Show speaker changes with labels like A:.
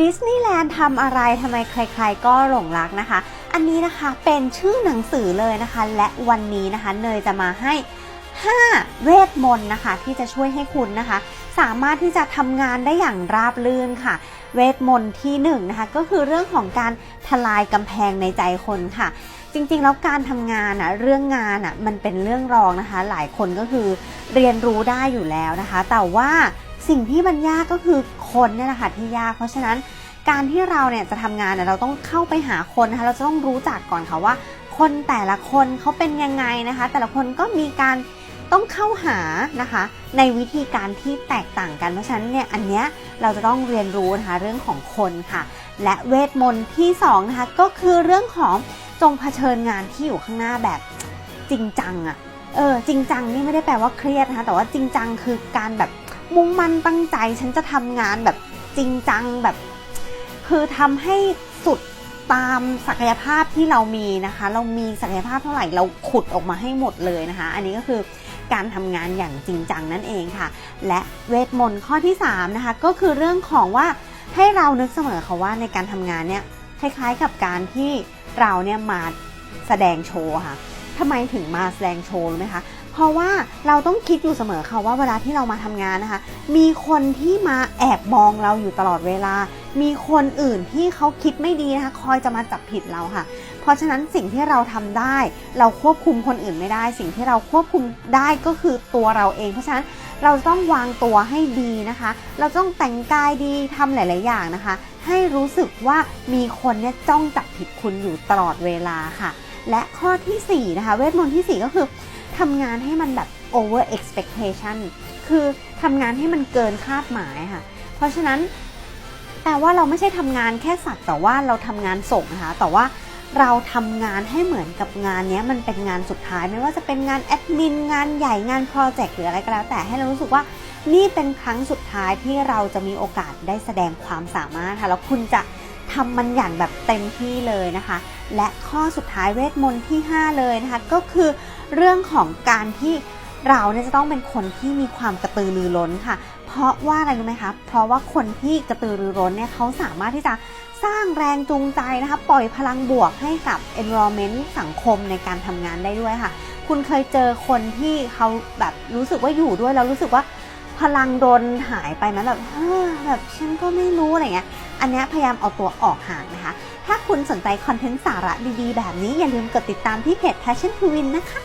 A: ดิสนีย์แลนด์ทำอะไรทำไมใครๆก็หลงรักนะคะ อันนี้นะคะเป็นชื่อหนังสือเลยนะคะ และวันนี้นะคะเนยจะมาให้ 5 เวทมนต์นะคะ ที่จะช่วยให้คุณนะคะ สามารถที่จะทำงานได้อย่างราบรื่นค่ะ เวทมนต์ที่1นงนะคะก็คือเรื่องของการทลายกำแพงในใจคนค่ะ จริงๆ แล้วการทำงานอะเรื่องงานอะมันเป็นเรื่องรองนะคะ หลายคนก็คือเรียนรู้ได้อยู่แล้วนะคะ แต่ว่า สิ่งที่มันยากก็คือคนเนี่ยแหละค่ะที่ยาก เพราะฉะนั้นการที่เราเนี่ยจะทำงานเนี่ยเราต้องเข้าไปหาคนนะคะเราจะต้องรู้จักก่อนค่ะว่า คนแต่ละคนเขาเป็นยังไงนะคะ แต่ละคนก็มีการต้องเข้าหานะคะ ในวิธีการที่แตกต่างกันเพราะฉะนั้นเนี่ยอันเนี้ยเราจะต้องเรียนรู้นะคะเรื่องของคนค่ะ และเวทมนต์ที่สองนะคะก็คือเรื่องของจงเผชิญงานที่อยู่ข้างหน้าแบบจริงจังอะเออจริงจังนี่ไม่ได้แปลว่าเครียดนะคะแต่ว่าจริงจังคือการแบบ มุ่งมั่นตั้งใจ ฉันจะทำงานแบบจริงจังแบบ คือทำให้สุดตามศักยภาพที่เรามีนะคะ เรามีศักยภาพเท่าไหร่เราขุดออกมาให้หมดเลยนะคะ อันนี้ก็คือการทำงานอย่างจริงจังนั่นเองค่ะ และเวทมนต์ข้อที่3นะคะก็คือเรื่องของว่าให้เรานึกเสมอค่ะว่าในการทำงานเนี่ยคล้ายๆกับการที่เราเนี่ยมาแสดงโชว์ค่ะ ทำไมถึงมาแสดงโชว์รู้ไหมคะ เพราะว่าเราต้องคิดอยู่เสมอค่ะว่าเวลาที่เรามาทำงานนะคะ มีคนที่มาแอบมองเราอยู่ตลอดเวลา มีคนอื่นที่เขาคิดไม่ดีนะคะคอยจะมาจับผิดเราค่ะ เพราะฉะนั้นสิ่งที่เราทำได้ เราควบคุมคนอื่นไม่ได้ สิ่งที่เราควบคุมได้ก็คือตัวเราเอง เพราะฉะนั้นเราต้องวางตัวให้ดีนะคะ เราต้องแต่งกายดีทำหลาย ๆ อย่างนะคะ ให้รู้สึกว่ามีคนเนี่ยจ้องจับผิดคุณอยู่ตลอดเวลาค่ะ และข้อทีสี่ 4 นะคะเวทมนต์ที่ 4 ก็คือทำงานให้มันแบบ over expectation คือทำงานให้มันเกินคาดหมายค่ะ เพราะฉะนั้นแต่ว่าเราไม่ใช่ทำงานแค่สักแต่ว่าเราทำงานส่งนะคะแต่ว่าเราทำงานให้เหมือนกับงานเนี้ยมันเป็นงานสุดท้าย ไม่ว่าจะเป็นงานแอดมินงานใหญ่งานโปรเจกต์หรืออะไรก็แล้ว แต่ให้เรารู้สึกว่านี่เป็นครั้งสุดท้ายที่เราจะมีโอกาสได้แสดงความสามารถค่ะแล้วคุณจะ ทำมันอย่างแบบเต็มที่เลยนะคะ และข้อสุดท้ายเวทมนต์ที่ 5 เลยนะคะ ก็คือเรื่องของการที่เราเนี่ยจะต้องเป็นคนที่มีความกระตือรือร้นค่ะ เพราะว่าอะไรรู้ไหมคะ เพราะว่าคนที่กระตือรือร้นเนี่ยเขาสามารถที่จะสร้างแรงจูงใจนะคะ ปล่อยพลังบวกให้กับ environment สังคมในการทำงานได้ด้วยค่ะ คุณเคยเจอคนที่เขาแบบรู้สึกว่าอยู่ด้วยแล้วรู้สึกว่า พลังโดนหายไปไหมแบบแบบฉันก็ไม่รู้อะไรเงี้ย อันนี้พยายามเอาตัวออกห่างนะคะ ถ้าคุณสนใจคอนเทนต์สาระดีๆ แบบนี้อย่าลืมกดติดตามที่เพจ Passion to Win นะคะ